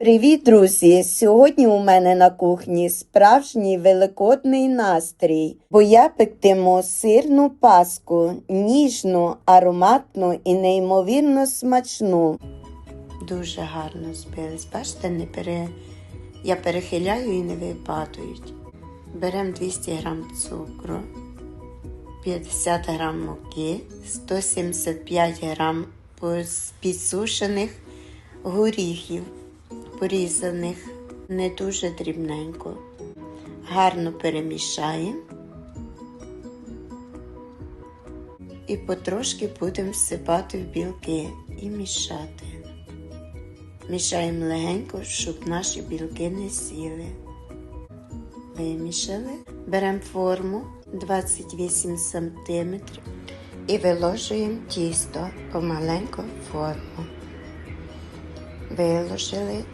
Привіт, друзі! Сьогодні у мене на кухні справжній великодний настрій, бо я пектиму сирну паску, ніжну, ароматну і неймовірно смачну. Дуже гарно збились. Бачите, не пере... я перехиляю і не випадують. Беремо 200 г цукру, 50 г муки, 175 г підсушених горіхів, порізаних не дуже дрібненько. Гарно перемішаємо і потрошки будемо всипати в білки і мішати. Мішаємо легенько, щоб наші білки не сіли. Вимішали, беремо форму 28 см і виложуємо тісто помаленьку в форму. Виложили,